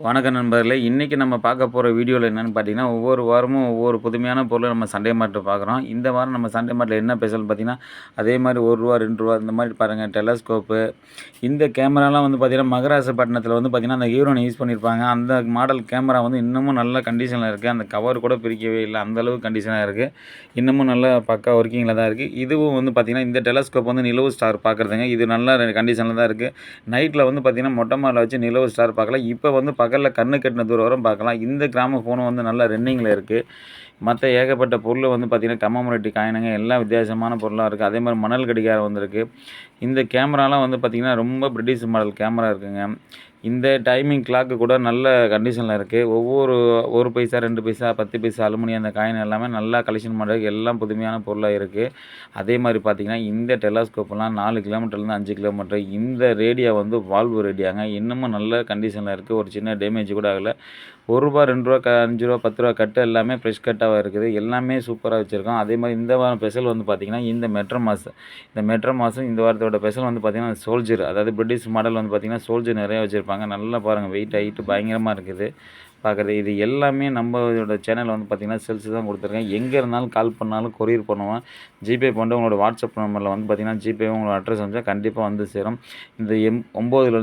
வணக்கம் நண்பர்களே இன்றைக்கி நம்ம பார்க்க போகிற வீடியோவில் என்னென்னு பார்த்தீங்கன்னா ஒவ்வொரு வாரமும் ஒவ்வொரு புதுமையான பொருளை நம்ம சண்டே மார்ட்டில் பார்க்குறோம். இந்த வாரம் நம்ம சண்டே மார்ட்டில் என்ன ஸ்பெஷல் பார்த்தீங்கன்னா அதே மாதிரி ஒரு ரூபா ரெண்டு ரூபா இந்த மாதிரி பாருங்கள் டெலஸ்கோப்பு. இந்த கேமராலாம் வந்து பார்த்திங்கன்னா மகராசப்பட்டினத்தில் வந்து பார்த்திங்கன்னா அந்த ஹீரோனை யூஸ் பண்ணியிருப்பாங்க. அந்த மாடல் கேமரா வந்து இன்னமும் நல்ல கண்டிஷனில் இருக்குது அந்த கவர் கூட பிரிக்கவே இல்லை. அந்தளவு கண்டிஷனாக இருக்குது இன்னமும் நல்ல பக்கா ஒர்க்கிங்கில் தான் இருக்குது இதுவும் வந்து பார்த்திங்கன்னா இந்த டெலஸ்கோப் வந்து நிலவு ஸ்டார் பார்க்குறதுங்க. இது நல்ல கண்டிஷனில் தான் இருக்குது நைட்டில் வந்து பார்த்திங்கன்னா மொட்டை மாடில் வச்சு நிலவு ஸ்டார் பார்க்கலாம் இப்போ வந்து பகலில் கண்ணு கட்டின தூரம் வரும் பார்க்கலாம். இந்த கிராம ஃபோனும் வந்து நல்ல ரன்னிங்கில் இருக்குது மற்ற ஏகப்பட்ட பொருள் வந்து பார்த்திங்கன்னா கம்மமுரட்டி காயினுங்க எல்லாம் வித்தியாசமான பொருளாக இருக்குது அதே மாதிரி மணல் கடிகாரம் வந்திருக்கு. இந்த கேமராலாம் வந்து பார்த்திங்கன்னா ரொம்ப பிரிட்டிஷ் மாடல் கேமரா இருக்குங்க. இந்த டைமிங் கிளாக்கு கூட நல்ல கண்டிஷனில் இருக்குது ஒவ்வொரு ஒரு பைசா ரெண்டு பைசா பத்து பைசா அலுமினியம் அந்த காயின் எல்லாமே நல்லா கலெக்ஷன் பண்ணுறதுக்கு எல்லாம் புதுமையான பொருளாக இருக்குது அதே மாதிரி பார்த்திங்கன்னா இந்த டெலாஸ்கோப்லாம் நாலு கிலோமீட்டர்லேருந்து அஞ்சு கிலோமீட்டர் இந்த ரேடியா வந்து வால்வு ரேடியாங்க இன்னமும் நல்ல கண்டிஷனில் இருக்குது ஒரு சின்ன டேமேஜ் கூட ஆகலை. ஒரு ரூபா ரெண்டு ரூபா க அஞ்சு ரூபா பத்து ரூபா கட்டு எல்லாமே ஃப்ரெஷ் கட்டாக இருக்குது. எல்லாமே சூப்பராக வச்சுருக்கோம் அதே மாதிரி இந்த வாரம் ஸ்பெஷல் வந்து பார்த்திங்கன்னா இந்த மெட்ரோ மாஸ் இந்த மெட்ரோ மாதம் இந்த வாரத்தோட ஸ்பெஷல் வந்து பார்த்திங்கன்னா சோல்ஜர் அதாவது பிரிட்டிஷ் மாடல் வந்து பார்த்திங்கன்னா சோல்ஜர் நிறையா வச்சுருப்பாங்க. நல்லா பாருங்கள் வெயிட் ஹைட்டு பயங்கரமாக இருக்குது. பார்க்குறது இது எல்லாமே நம்மளோட சேனல் வந்து பார்த்திங்கன்னா செல்ஸ் தான் கொடுத்துருக்கேன். எங்கே இருந்தாலும் கால் பண்ணாலும் கொரியர் பண்ணுவேன். ஜிபே பண்ணிட்டு உங்களோட வாட்ஸ்அப் நம்பரில் வந்து பார்த்திங்கன்னா ஜிபே உங்களோட அட்ரஸ் வந்து கண்டிப்பாக வந்து சேரும். இந்த எம் ஒம்போதுலேருந்து